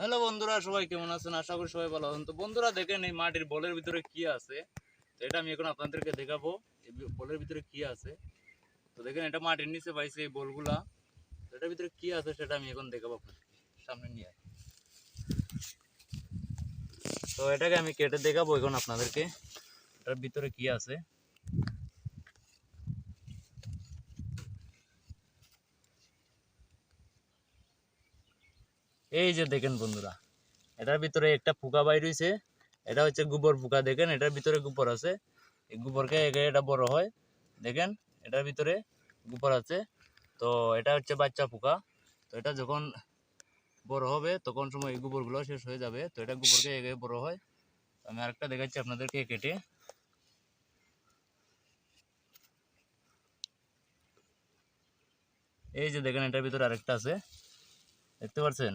Hello বন্ধুরা, সবাই কেমন আছেন? আশা করি সবাই ভালো আছেন। তো বন্ধুরা, দেখেন এই মাটির বলের ভিতরে কি আছে? তো এটা আমি এখন আপনাদেরকে দেখাবো, এই বলের ভিতরে কি আছে। তো দেখেন, এটা মাটির নিচে পাইছে এই বলগুলা। এটার ভিতরে কি আছে সেটা আমি এখন দেখাবো সামনে নিয়ে। তো এটাকে আমি কেটে দেখাবো এখন আপনাদেরকে, এটার ভিতরে কি আছে। এই যে দেখেন বন্ধুরা, এটার ভিতরে একটা পোকা বাইর হইছে। এটা হচ্ছে গোবর পোকা দেখেন, এটার ভিতরে গোবর আছে। এই গোবরকে এটা বড় হয়, দেখেন, এটার ভিতরে গোবর আছে। তো এটা হচ্ছে বাচ্চা পোকা তো এটা যখন বড় হবে, তখন সময় এই গোবরগুলো শেষ হয়ে যাবে। তো এটা গোবরকে এগে বড় হয়। আমি আরেকটা দেখাচ্ছি আপনাদেরকে কেটে। এই যে দেখেন, এটার ভিতরে আরেকটা আছে। দেখতে পাচ্ছেন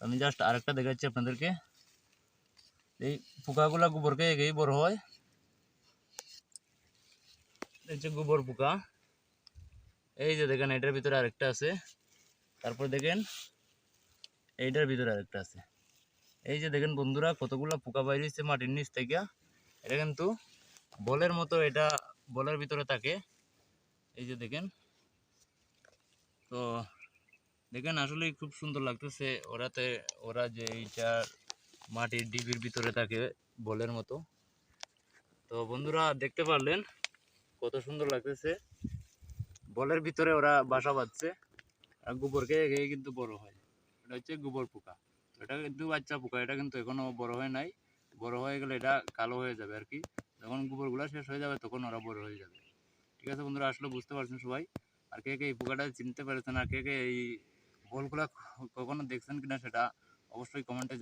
আমি জাস্ট আরেকটা দেখাচ্ছি আপনাদেরকে। এই পোকাগুলা গোবরকে এগেই বড় হয়। এই গোবর পোকা, এই যে দেখেন, এটার ভিতরে আরেকটা আছে। তারপর দেখেন, এইটার ভিতরে আরেকটা আছে। এই যে দেখেন বন্ধুরা, কতগুলা পোকা বাইর হয়েছে মাটির নিচ থেকে। এটা কিন্তু বলের মতো, এটা বলের ভিতরে থাকে। এই যে দেখেন, তো দেখেন আসলেই খুব সুন্দর লাগতেছে। ওরাতে, ওরা যে এইটা মাটির ডিবির ভিতরে থাকে, বলের মতো। তো বন্ধুরা, দেখতে পারলেন কত সুন্দর লাগতেছে। বলের ভিতরে ওরা বাসা বাঁধছে, আর গোবরকে খেয়ে কিন্তু বড় হয়। এটা হচ্ছে গোবর পোকা। এটা কিন্তু বাচ্চা পোকা, এটা কিন্তু এখনও বড় হয় নাই। বড় হয়ে গেলে এটা কালো হয়ে যাবে আর কি। যখন গোবরগুলো শেষ হয়ে যাবে, তখন ওরা বড় হয়ে যাবে। ঠিক আছে বন্ধুরা, আসলে বুঝতে পারছেন সবাই। আর কে কে এই পোকাটা চিনতে পেরেছেন, আর কে কে এই বলগুলা কখনো দেখছেন কিনা সেটা অবশ্যই কমেন্টে